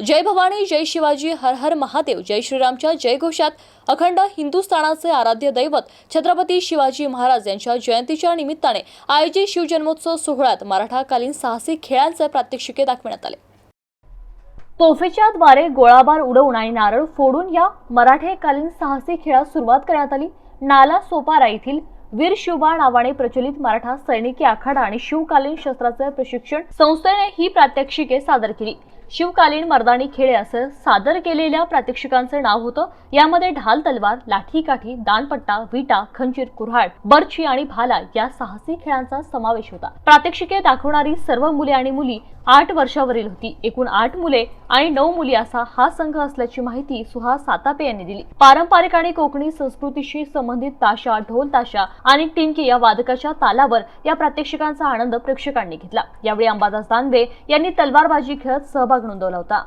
जय भवानी जय शिवाजी हर हर महादेव जय श्रीरामच्या जयघोषात अखंड हिंदुस्थानाचे आराध्य दैवत छत्रपती शिवाजी महाराज यांच्या जयंतीच्या निमित्ताने आयोजित शिवजन्मोत्सव सोहळ्यात मराठाकालीन साहसी खेळांचे प्रात्यक्षिके दाखविण्यात आले. तोफेच्या द्वारे गोळाबार उडवून आणि नारळ फोडून या मराठेकालीन साहसी खेळास सुरुवात करण्यात आली. नाला सोपारा येथील वीर शिवबा नावाने प्रचलित मराठा सैनिकी आखाडा आणि शिवकालीन शस्त्राचे प्रशिक्षण संस्थेने ही प्रात्यक्षिके सादर केली. शिवकालीन मर्दानी खेळ असं सादर केलेल्या प्रात्यक्षिकांचं नाव होतं. यामध्ये ढाल तलवार लाठी काठी दानपट्टा विटा खंजीर कुऱ्हाड बर्ची आणि भाला या साहसी खेळांचा समावेश होता. प्रात्यक्षिके दाखवणारी सर्व मुले आणि मुली आठ वर्षावरील होती. एकूण आठ मुले आणि नऊ मुली असा हा संघ असल्याची माहिती सुहास सातापे यांनी दिली. पारंपरिक आणि कोकणी संस्कृतीशी संबंधित ताशा ढोल ताशा आणि टिमकी या वादकाच्या तालावर या प्रात्यक्षिकांचा आनंद प्रेक्षकांनी घेतला. यावेळी अंबादास दानवे यांनी तलवारबाजी खेळत सहभाग नोंदवला होता.